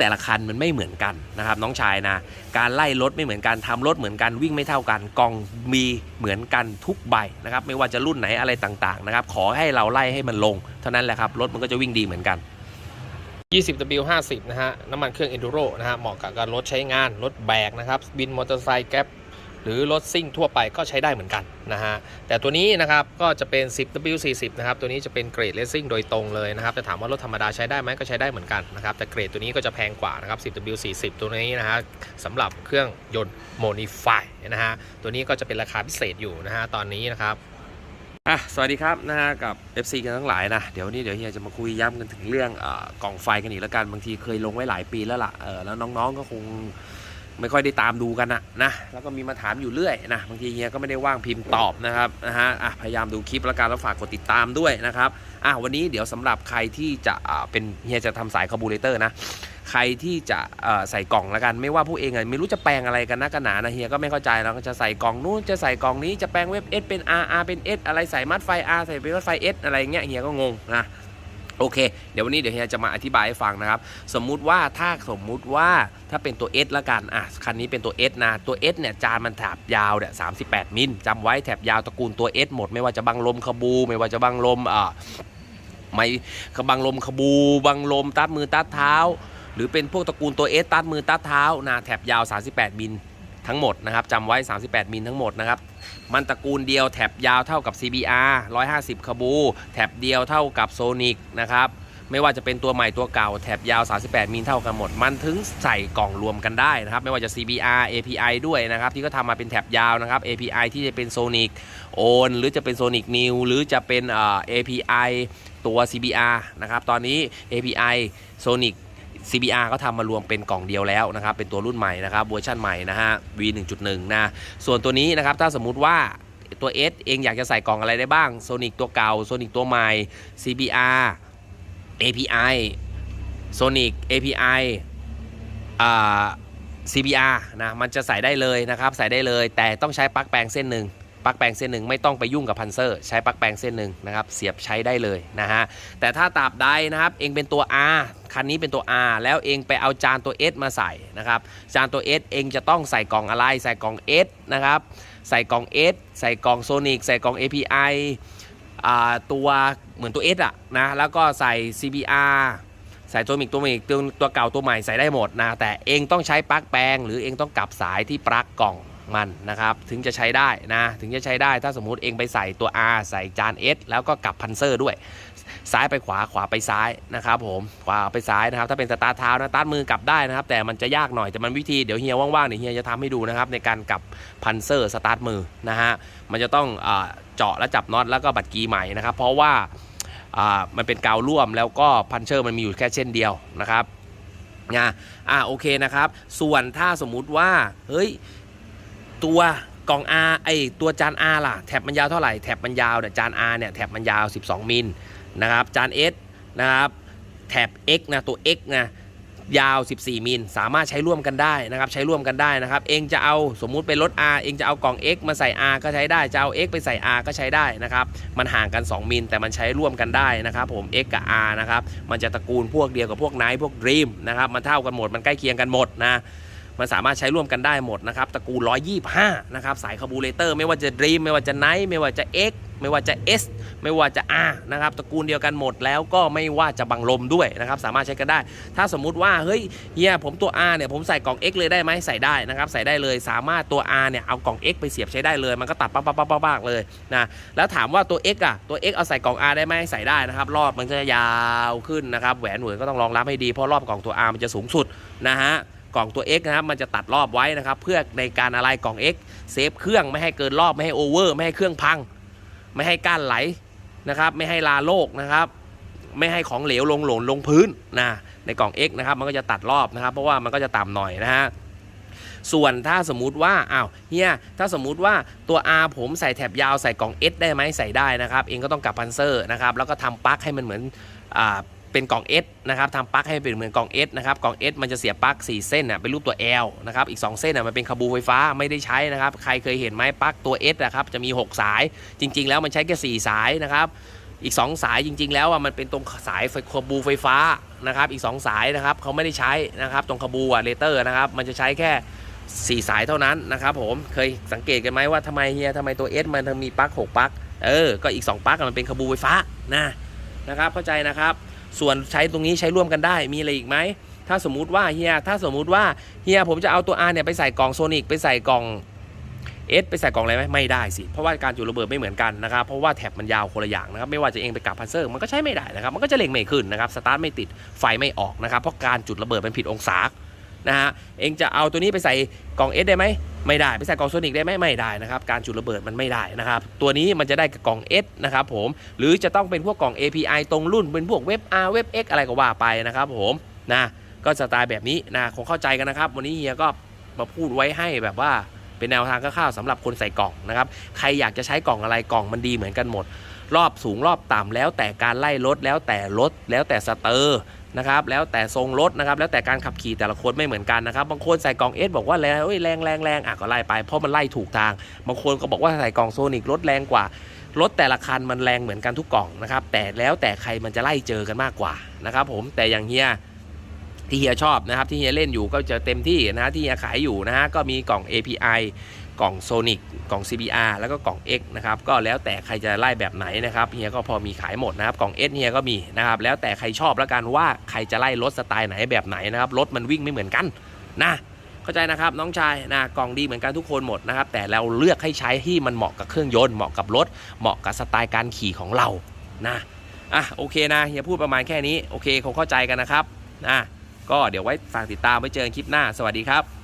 แต่ละคันมันไม่เหมือนกันนะครับน้องชายนะ การไล่รถไม่เหมือนกันทำรถเหมือนกันวิ่งไม่เท่ากันกองมีเหมือนกันทุกใบนะครับไม่ว่าจะรุ่นไหนอะไรต่างๆนะครับขอให้เราไล่ให้มันลง เท่านั้นแหละครับรถมันก็จะวิ่งดีเหมือนกัน 20W50 นะฮะน้ำมันเครื่อง Enduro นะฮะเหมาะกับการรถใช้งานรถแบกนะครับบินมอเตอร์ไซค์แก๊ป หรือรถซิ่งทั่วไปก็ใช้ได้เหมือนกันนะฮะแต่ตัวนี้นะครับก็จะเป็น 10W40 นะครับตัวนี้จะเป็นเกรดเลสซิ่งโดยตรงเลยนะครับแต่ถามว่ารถธรรมดาใช้ได้ไหมก็ใช้ได้เหมือนกันนะครับแต่เกรดตัวนี้ก็จะแพงกว่านะครับ 10W40 ตัวนี้นะฮะสำหรับเครื่องยนต์ Modify นะฮะตัวนี้ก็จะเป็นราคาพิเศษอยู่นะฮะตอนนี้นะครับอะสวัสดีครับนะฮะกับ FC กันทั้งหลายนะเดี๋ยวนี้เดี๋ยวเฮียจะมาคุยย้ำกันถึงเรื่องอกล่องไฟกันอีกแล้วกันบางทีเคยลงไว้หลายปีแล้วล่ะเออแล้วน้องๆก็คง ไม่ค่อยได้ตามดูกันนะนะแล้วก็มีมาถามอยู่เรื่อยนะบางทีเฮียก็ไม่ได้ว่างพิมพ์ตอบนะครับนะฮะอะพยายามดูคลิปแล้วกันแล้วฝากกดติดตามด้วยนะครับอะวันนี้เดี๋ยวสำหรับใครที่จะเป็นเฮียจะทำสายคาร์บูเรเตอร์นะใครที่จะใส่กล่องแล้วกัน ไม่ว่าผู้เองอะไม่รู้จะแปลงอะไรกันนักกันหนานะเฮียก็ไม่เข้าใจแล้วก็จะใส่กล่องนู้นจะใส่กล่องนี้จะแปลงเว็บ S เป็น R R เป็น S อะไรใส่มัดไฟ R ใส่เป็นมัดไฟ S อะไรเงี้ยเฮียก็งงนะ โอเค เดี๋ยววันนี้เดี๋ยวเฮียจะมาอธิบายให้ฟังนะครับ สมมุติว่าถ้าสมมุติว่าถ้าเป็นตัว S ละกันอะคันนี้เป็นตัว S นะ ตัว S เนี่ยจานมันแถบยาวเนี่ย38มิลจำไว้แถบยาวตระกูลตัว S หมดไม่ว่าจะบังลมขบู ไม่ว่าจะบังลมอ่าไม่บังลมขบู บังลมตัดมือตัดเท้า หรือเป็นพวกตระกูลตัว S ตัดมือตัดเท้านะแถบยาว 38มิล ทั้งหมดนะครับจำไว้ 38 มิลทั้งหมดนะครับ มันตระกูลเดียวแถบยาวเท่ากับ CBR 150 คาบู แถบเดียวเท่ากับ Sonic นะครับ ไม่ว่าจะเป็นตัวใหม่ตัวเก่าแถบยาว 38 มิลเท่ากันหมด มันถึงใส่กล่องรวมกันได้นะครับ ไม่ว่าจะ CBR API ด้วยนะครับ ที่ก็ทำมาเป็นแถบยาวนะครับ API ที่จะเป็น Sonic ON หรือจะเป็น Sonic New หรือจะเป็นเอ่อ API ตัว CBR นะครับ ตอนนี้ API Sonic CBR ก็ทำมารวมเป็นกล่องเดียวแล้วนะครับ เป็นตัวรุ่นใหม่นะครับเวอร์ชันใหม่นะฮะ V 1.1 นะ ส่วนตัวนี้นะครับ ถ้าสมมุติว่าตัว S เองอยากจะใส่กล่องอะไรได้บ้าง Sonic ตัวเก่า Sonic ตัวใหม่ CBR API Sonic API อ่า CBR นะ มันจะใส่ได้เลยนะครับ ใส่ได้เลย แต่ต้องใช้ปลั๊กแปลงเส้นหนึ่ง ปลั๊กแปลงเส้นหนึ่งไม่ต้องไปยุ่งกับพันเซอร์ ใช้ปลั๊กแปลงเส้นหนึ่งนะครับเสียบใช้ได้เลยนะฮะแต่ถ้าตราบใดนะครับเองเป็นตัว R คันนี้เป็นตัว R แล้วเองไปเอาจานตัว S มาใส่นะครับจานตัว S เองจะต้องใส่กล่องอะไร ใส่กล่อง S นะครับใส่กล่อง S ใส่กล่อง Sonic ใส่กล่อง API อ่าตัวเหมือนตัว S อะนะแล้วก็ใส่ CBR ใส่ตัวมิกตัวมิกตัวตัวเก่าตัวใหม่ใส่ได้หมดนะแต่เองต้องใช้ปลั๊กแปลง หรือเองต้องกลับสายที่ปลั๊กกล่อง มันนะครับ ถึงจะใช้ได้นะ ถึงจะใช้ได้ถ้าสมมุติเองไปใส่ตัว R ใส่จาน S แล้วก็กลับพันเซอร์ด้วย ซ้ายไปขวาขวาไปซ้ายนะครับผมขวาไปซ้ายนะครับ ถ้าเป็นสตาร์ทเท้านะสตาร์ทมือกลับได้นะครับ แต่มันจะยากหน่อยแต่มันวิธีเดี๋ยวเฮียว่างๆเดี๋ยวเฮียจะทำให้ดูนะครับ ในการกลับพันเซอร์สตาร์ทมือนะฮะมันจะต้องเจาะและจับน็อตแล้วก็บัดกีใหม่นะครับ เพราะว่าอ่ามันเป็นกาวร่วมแล้วก็พันเชอร์มันมีอยู่แค่เช่นเดียวนะครับนะอ่าโอเคนะครับ ส่วนถ้าสมมุติว่าเฮ้ย ตัวกล่อง R ไอตัวจาน R ล่ะแถบมันยาวเท่าไหร่แถบมันยาวเนี่ยจาน R เนี่ยแถบมันยาว 12 มิลนะครับจาน S นะครับแถบ X นะตัว X นะยาว 14 มิล สามารถใช้ร่วมกันได้นะครับ ใช้ร่วมกันได้นะครับ เองจะเอาสมมุติเป็นรถ R เองจะเอากล่อง X มาใส่ R ก็ใช้ได้ จะเอา X ไปใส่ R ก็ใช้ได้นะครับ มันห่างกัน 2 มิล แต่มันใช้ร่วมกันได้นะครับ ผม X กับ R นะครับ มันจะตระกูลพวกเดียวกับพวกไนท์พวก Dream นะครับ มันเท่ากันหมด มันใกล้เคียงกันหมดนะ มันสามารถใช้ร่วมกันได้หมดนะครับตระกูล 125 นะครับสายคาร์บูเรเตอร์ไม่ว่าจะ Dream ไม่ว่าจะ Night ไม่ว่าจะ X ไม่ว่าจะ S ไม่ว่าจะ R นะครับตระกูลเดียวกันหมดแล้วก็ไม่ว่าจะบังลมด้วยนะครับสามารถใช้กันได้ ถ้าสมมุติว่าเฮ้ยเฮียผมตัว R เนี่ยผมใส่กล่อง X เลยได้ไหมใส่ได้นะครับใส่ได้เลยสามารถตัว R เนี่ยเอากล่อง X ไปเสียบใช้ได้เลยมันก็ตัดปั๊บปั๊บปั๊บปั๊บเลยนะแล้วถามว่าตัว X อะตัว X เอาใส่กล่อง R ได้ไหมใส่ได้นะครับรอบมันจะยาวขึ้นนะครับแหวนเหวนก็ต้องรองรับให้ดีเพราะรอบกล่องตัว R มันจะสูงสุดนะฮะ กล่องตัว X นะครับมันจะตัดรอบไว้นะครับ เพื่อในการอะไรกล่อง X เซฟเครื่องไม่ให้เกินรอบไม่ให้โอเวอร์ไม่ให้เครื่องพัง ไม่ให้ก้านไหลนะครับ ไม่ให้ลาโลกนะครับ ไม่ให้ของเหลวลงหล่นลงพื้นนะในกล่อง X นะครับมันก็จะตัดรอบนะครับ เพราะว่ามันก็จะต่ำหน่อยนะฮะส่วนถ้าสมมุติว่าอ้าวเฮียถ้าสมมุติว่าตัว R ผมใส่แถบยาวใส่กล่อง S ได้ไหมใส่ได้นะครับ เองก็ต้องกลับพันเซอร์นะครับแล้วก็ทำปลั๊กให้มันเหมือนอ่า เป็นกล่อง S นะครับทำปลั๊กให้เป็นเหมือนกล่อง S นะครับกล่อง S มันจะเสียบปลั๊ก4 เส้นน่ะเป็นรูปตัว L นะครับอีก 2 เส้นน่ะมันเป็นคาบูไฟฟ้าไม่ได้ใช้นะครับใครเคยเห็นไหมปลั๊กตัว S นะครับจะมี 6 สาย จริง ๆ แล้วมันใช้แค่4สายนะครับอีก 2 สายจริง ๆ แล้วอะมันเป็นตรงสายไฟคบูไฟฟ้านะครับอีก 2 สายนะครับเขาไม่ได้ใช้นะครับตรงคบูอะเลเตอร์นะครับมันจะใช้แค่4สายเท่านั้นนะครับผมเคยสังเกตกันไหมว่าทำไมเฮียทำไมตัว S มันถึงมีปลั๊ก6ปลั๊กเออก็อีก 2ปลั๊กมันเป็นคบูไฟฟ้านะนะครับเข้าใจนะครับ ส่วนใช้ตรงนี้ใช้ร่วมกันได้มีอะไรอีกไหมถ้าสมมุติว่าเฮียถ้าสมมุติว่าเฮียผมจะเอาตัว R เนี่ยไปใส่กล่องโซนิกไปใส่กล่อง S ไปใส่กล่องอะไรไหมไม่ได้สิเพราะว่าการจุดระเบิดไม่เหมือนกันนะครับเพราะว่าแท็บมันยาวคนละอย่างนะครับไม่ว่าจะเองไปกับพันเซอร์มันก็ใช้ไม่ได้นะครับมันก็จะเล็งไม่ขึ้นนะครับสตาร์ทไม่ติดไฟไม่ออกนะครับเพราะการจุดระเบิดมันผิดองศานะฮะเองจะเอาตัวนี้ไปใส่กล่อง S ได้ไหม ไม่ได้ไปใส่กล่องโซนิกได้ไหมไม่ได้นะครับการจุดระเบิดมันไม่ได้นะครับตัวนี้มันจะได้กับกล่อง S นะครับผมหรือจะต้องเป็นพวกกล่อง API ตรงรุ่นเป็นพวกเว็บ R เว็บ X อะไรก็ว่าไปนะครับผมนะก็สไตล์แบบนี้นะคงเข้าใจกันนะครับ วันนี้เฮียก็มาพูดไว้ให้แบบว่าเป็นแนวทางคร่าวๆสำหรับคนใส่กล่องนะครับใครอยากจะใช้กล่องอะไรกล่องมันดีเหมือนกันหมด รอบสูงรอบต่ำแล้วแต่การไล่รถแล้วแต่รถแล้วแต่สเตอร์นะครับแล้วแต่ทรงรถนะครับแล้วแต่การขับขี่แต่ละคนไม่เหมือนกันนะครับบางคนใส่กล่องเอสบอกว่าแรงแรงแรงแรงอะก็ไล่ไปเพราะมันไล่ถูกทาง บางคนก็บอกว่าใส่กล่องโซนิกรถแรงกว่ารถแต่ละคันมันแรงเหมือนกันทุกกล่องนะครับแต่แล้วแต่ใครมันจะไล่เจอกันมากกว่านะครับผมแต่อย่างเฮียที่เฮียชอบนะครับที่เฮียเล่นอยู่ก็จะเต็มที่นะฮะที่เฮียขายอยู่นะฮะก็มีกล่อง API กล่อง Sonic กล่อง CBR แล้วก็กล่อง X นะครับก็แล้วแต่ใครจะไล่แบบไหนนะครับเฮียก็พอมีขายหมดนะครับกล่อง S เฮียก็มีนะครับแล้วแต่ใครชอบแล้วกันว่าใครจะไล่รถสไตล์ไหนแบบไหนนะครับรถมันวิ่งไม่เหมือนกันนะเข้าใจนะครับน้องชายนะกล่องดีเหมือนกันทุกคนหมดนะครับแต่เราเลือกให้ใช้ที่มันเหมาะกับเครื่องยนต์เหมาะกับรถเหมาะกับสไตล์การขี่ของเรานะอะโอเคนะเฮียพูดประมาณแค่นี้โอเคคงเข้าใจกันนะครับนะก็เดี๋ยวไว้ฝากติดตามไว้เจอกันคลิปหน้าสวัสดีครับ